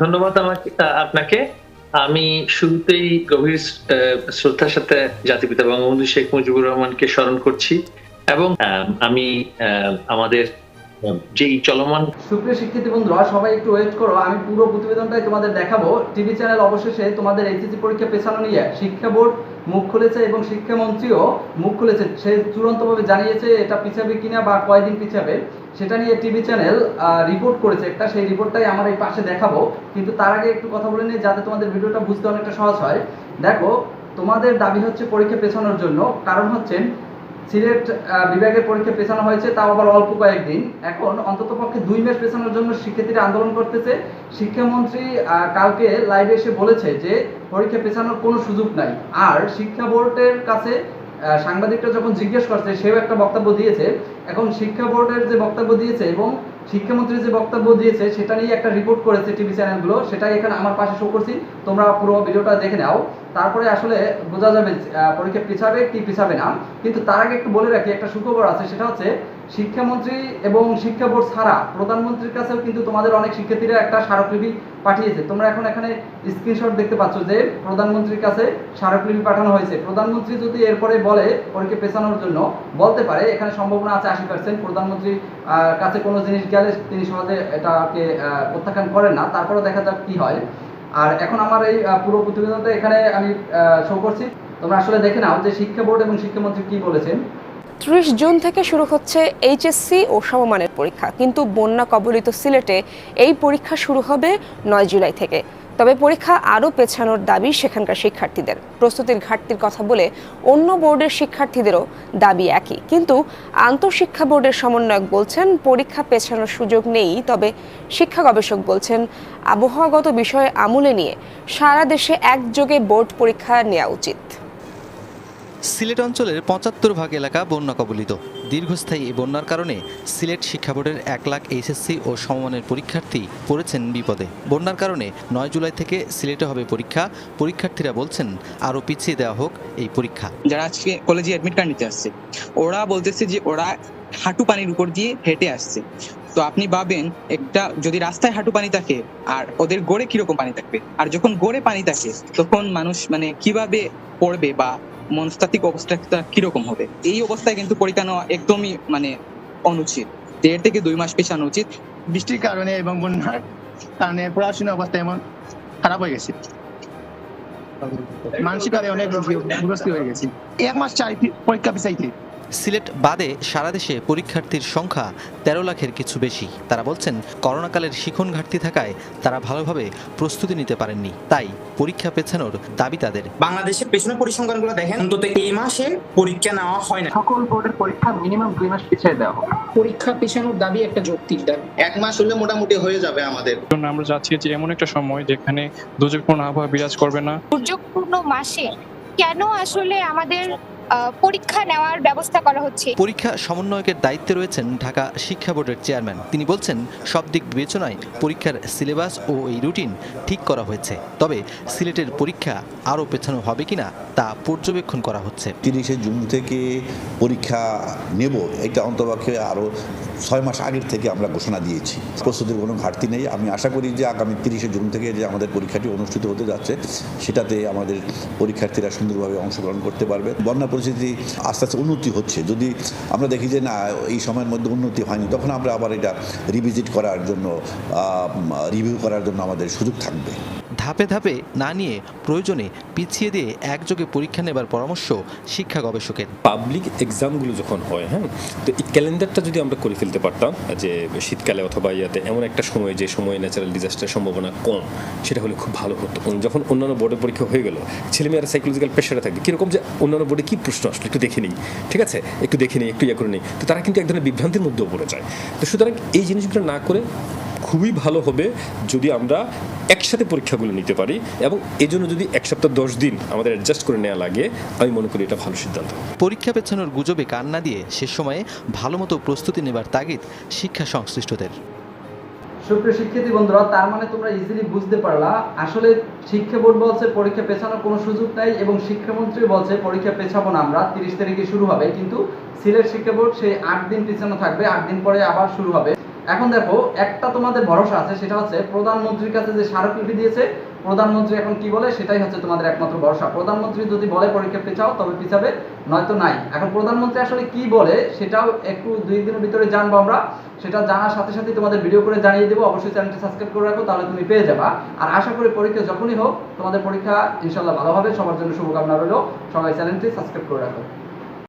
ধন্যবাদ আমাকে আপনাকে। আমি শুরুতেই গভীর শ্রদ্ধার সাথে জাতিপিতা বঙ্গবন্ধু শেখ মুজিবুর রহমানকে স্মরণ করছি এবং আমি আমাদের যেই চলমান সুপ্রিয় শিক্ষিত বন্ধুরা, সবাই একটু ওয়েট করো। আমি পুরো প্রতিবেদনটাই তোমাদের দেখাবো। টিভি চ্যানেল অবশেষে তোমাদের এইচএসসি পরীক্ষা পেছানো নিয়ে শিক্ষা বোর্ড মুখ খুলেছে এবং শিক্ষামন্ত্রীও মুখ খুলেছে। সে চূড়ান্তভাবে জানিয়েছে এটা পিছাবে কিনা বা কয়দিন পিছাবে, সেটা নিয়ে টিভি চ্যানেল রিপোর্ট করেছে একটা। সেই রিপোর্টটাই আমার এই পাশে দেখাবো। কিন্তু তার আগে একটু কথা বলে নিই, যাতে তোমাদের ভিডিওটা বুঝতে অনেকটা সহজ হয়। দেখো, তোমাদের দাবি হচ্ছে পরীক্ষা পেছানোর জন্য। কারণ হচ্ছে সিলেট বিভাগের পরীক্ষা পেছানো হয়েছে, তাও আবার অল্প কয়েকদিন। এখন অন্তত পক্ষে দুই মাস পেছানোর জন্য শিক্ষার্থীরা আন্দোলন করতেছে। শিক্ষামন্ত্রী কালকে লাইভে এসে বলেছে যে, পরীক্ষা পেছানোর কোনো সুযোগ নাই। আর শিক্ষা বোর্ডের কাছে সাংবাদিকরা যখন জিজ্ঞেস করছে, সেও একটা বক্তব্য দিয়েছে। এখন শিক্ষা বোর্ডের যে বক্তব্য দিয়েছে এবং শিক্ষামন্ত্রী যে বক্তব্য দিয়েছে, সেটা নিয়ে একটা রিপোর্ট করেছে টিভি চ্যানেলগুলো সেটাই এখানে আমার পাশে শো করছি। তোমরা পুরো ভিডিওটা দেখে নাও। তারপরে আসলে বোঝা যাবে পরীক্ষা পিছাবে কি পিছাবে না। কিন্তু তার আগে একটু বলে রাখি, একটা সুখবর আছে, সেটা হচ্ছে শিক্ষামন্ত্রী এবং শিক্ষা বোর্ড ছাড়া প্রধানমন্ত্রীর কাছেও কিন্তু তোমাদের অনেক শিক্ষার্থীরা একটা স্মারকলিপি পাঠিয়েছে। তোমরা এখন এখানে স্ক্রিনশট দেখতে পাচ্ছ যে প্রধানমন্ত্রীর কাছে স্মারকলিপি পাঠানো হয়েছে। প্রধানমন্ত্রী যদি এরপরে বলে ওরকে পেছানোর জন্য, বলতে পারে, এখানে সম্ভাবনা আছে আশি পার্সেন্ট প্রধানমন্ত্রী কাছে কোনো জিনিস গেলে তিনি সহজে এটাকে প্রত্যাখ্যান করেন না। তারপরে দেখা যাক কি হয়। আর এখন আমার এই পুরো প্রতিবেদনটা এখানে আমি শো করছি। তোমরা আসলে দেখে নাও যে শিক্ষা বোর্ড এবং শিক্ষামন্ত্রী কি বলেছেন। ত্রিশ জুন থেকে শুরু হচ্ছে এইচএসসি ও সমমানের পরীক্ষা। কিন্তু বন্যা কবলিত সিলেটে এই পরীক্ষা শুরু হবে নয় জুলাই থেকে। তবে পরীক্ষা আরও পেছানোর দাবি সেখানকার শিক্ষার্থীদের। প্রস্তুতির ঘাটতির কথা বলে অন্য বোর্ডের শিক্ষার্থীদেরও দাবি একই। কিন্তু আন্তঃশিক্ষা বোর্ডের সমন্বয়ক বলছেন, পরীক্ষা পেছানোর সুযোগ নেই। তবে শিক্ষা গবেষক বলছেন, আবহাওয়াগত বিষয়ে আমলে নিয়ে সারা দেশে একযোগে বোর্ড পরীক্ষা নেওয়া উচিত। সিলেট অঞ্চলের পঁচাত্তর ভাগ এলাকা বন্যা কবলিত। দীর্ঘস্থায়ী বন্যার কারণে সিলেট শিক্ষা বোর্ডের এক লাখ এইচএসসি ও সমমানের পরীক্ষার্থী পড়েছেন বিপদে। বন্যার কারণে নয় জুলাই থেকে সিলেটে হবে পরীক্ষা। পরীক্ষার্থীরা বলছেন, আরও পিছিয়ে দেওয়া হোক এই পরীক্ষা। যারা আজকে কলেজে অ্যাডমিট কার্ড নিতে আসছে, ওরা বলতেছে যে ওরা হাঁটু পানির উপর দিয়ে হেঁটে আসছে। তো আপনি ভাবেন, একটা যদি রাস্তায় হাঁটু পানি থাকে, আর ওদের গড়ে কীরকম পানি থাকবে? আর যখন গড়ে পানি থাকে, তখন মানুষ মানে কীভাবে পড়বে বা মনস্তাত্ত্বিক অবস্থাটা কীরকম হবে? এই অবস্থায় কিন্তু পরীক্ষা নেওয়া একদমই মানে অনুচিত। দেড় থেকে দুই মাস পেছানো উচিত বৃষ্টির কারণে এবং বন্যার কারণে পড়াশোনার অবস্থা এমন খারাপ হয়ে গেছে। মানসিকভাবে অনেক হয়ে গেছি। এক মাস চাই পরীক্ষা পিছাইতে। সিলেট বাদে সারা দেশে পরীক্ষার্থীর সংখ্যা তেরো লাখের কিছু বেশি। তারা বলছেন করোনাকালের শিখন ঘাটতি থাকায় তারা ভালোভাবে প্রস্তুতি নিতে পারেননি। তাই পরীক্ষা পেছানোর দাবি তাদের। বাংলাদেশের পেছনে পরিসংখ্যানগুলো দেখেন অন্তত এই মাসে পরীক্ষা নেওয়া হয় না। সকল বোর্ডের পরীক্ষা মিনিমাম দুই মাস পিছিয়ে দেওয়া পরীক্ষা পেছানোর দাবি একটা যৌক্তিক দাবি। এক মাস হলে মোটামুটি হয়ে যাবে আমাদের। জন্য আমরা চাচ্ছি যে এমন একটা সময় যেখানে দুর্যোগপূর্ণ আবহাওয়া বিরাজ করবে না। দুর্যোগপূর্ণ মাসে কেন আসলে আমাদের পরীক্ষা নেওয়ার ব্যবস্থা করা হচ্ছে। পরীক্ষা সমন্বয়কের দায়িত্বে রয়েছেন ঢাকা শিক্ষা বোর্ডের চেয়ারম্যান। তিনি বলছেন সব দিক বিবেচনায় পরীক্ষার সিলেবাস ও এই রুটিন ঠিক করা হয়েছে। তবে সিলেটের পরীক্ষা আরও পেছানো হবে কিনা তা পর্যবেক্ষণ করা হচ্ছে। তিরিশে জুন থেকে পরীক্ষা নেব এটা অন্তপক্ষে আরও ছয় মাস আগের থেকে আমরা ঘোষণা দিয়েছি। প্রস্তুতির কোনো ঘাটতি নেই। আমি আশা করি যে আগামী তিরিশে জুন থেকে যে আমাদের পরীক্ষাটি অনুষ্ঠিত হতে যাচ্ছে সেটাতে আমাদের পরীক্ষার্থীরা সুন্দরভাবে অংশগ্রহণ করতে পারবে। বন্যা পরিস্থিতি আস্তে আস্তে উন্নতি হচ্ছে। যদি আমরা দেখি যে না, এই সময়ের মধ্যে উন্নতি হয়নি, তখন আমরা আবার এটা রিভিজিট করার জন্য রিভিউ করার জন্য আমাদের সুযোগ থাকবে। ধাপে ধাপে না নিয়ে প্রয়োজনে পিছিয়ে দিয়ে একযোগে পরীক্ষা নেবার পরামর্শ শিক্ষা গবেষকের। পাবলিক এক্সামগুলো যখন হয় হ্যাঁ তো এই ক্যালেন্ডারটা যদি আমরা করে ফেলতে পারতাম, যে শীতকালে অথবা ইয়াতে এমন একটা সময় যে সময় ন্যাচারাল ডিজাস্টারের সম্ভাবনা কম, সেটা হলে খুব ভালো হতো। যখন অন্যান্য বোর্ডের পরীক্ষা হয়ে গেল, ছেলেমেয়েরা সাইকোলজিক্যাল প্রেশারে থাকবে। কীরকম যে অন্যান্য বোর্ডে কী প্রশ্ন আসলো, একটু দেখে নিই, ঠিক আছে? একটু দেখে নিই, একটু ইয়ে করে নিই। তো তারা কিন্তু এক ধরনের বিভ্রান্তির মধ্যেও পড়ে যায়। তো সুতরাং এই জিনিসগুলো না করে খুবই ভালো হবে যদি আমরা একসাথে পরীক্ষাগুলো নিতে পারি এবং এজন্য যদি এক সপ্তাহ দশ দিন আমাদের অ্যাডজাস্ট করে নেওয়া লাগে আমি মনে করি এটা ভালো সিদ্ধান্ত। পরীক্ষা পেছানোর গুজবে কান না দিয়ে সে সময়ে ভালো মতো প্রস্তুতি নেবার তাগিদ শিক্ষা সংশ্লিষ্টদের। সুপ্রিয় শিক্ষার্থী বন্ধুরা তার মানে তোমরা ইজিলি বুঝতে পারলা। আসলে শিক্ষা বোর্ড বলছে পরীক্ষা পেছানোর কোনো সুযোগ নাই এবং শিক্ষামন্ত্রী বলছে পরীক্ষা পেছাবো না আমরা তিরিশ তারিখে শুরু হবে। কিন্তু সিলেট শিক্ষা বোর্ড সেই আট দিন পেছানো থাকবে আট দিন পরে আবার শুরু হবে। এখন দেখো, একটা তোমাদের ভরসা আছে, সেটা হচ্ছে প্রধানমন্ত্রীর কাছে যে স্মারকলিপি দিয়েছে, প্রধানমন্ত্রী এখন কি বলে, সেটাই হচ্ছে তোমাদের একমাত্র ভরসা। প্রধানমন্ত্রী যদি বলে পরীক্ষা পেছাও তবে পিছাবে, নয়তো নাই। এখন প্রধানমন্ত্রী আসলে কি বলে, সেটাও একটু দুই দিনের ভিতরে জানব আমরা। সেটা জানার সাথে সাথে তোমাদের ভিডিও করে জানিয়ে দেবো। অবশ্যই চ্যানেলটি সাবস্ক্রাইব করে রাখো, তাহলে তুমি পেয়ে যাবা। আর আশা করি পরীক্ষা যখনই হোক, তোমাদের পরীক্ষা ইনশাল্লাহ ভালো হবে। সবার জন্য শুভকামনা রইল। সবাই চ্যানেলটি সাবস্ক্রাইব করে রাখো।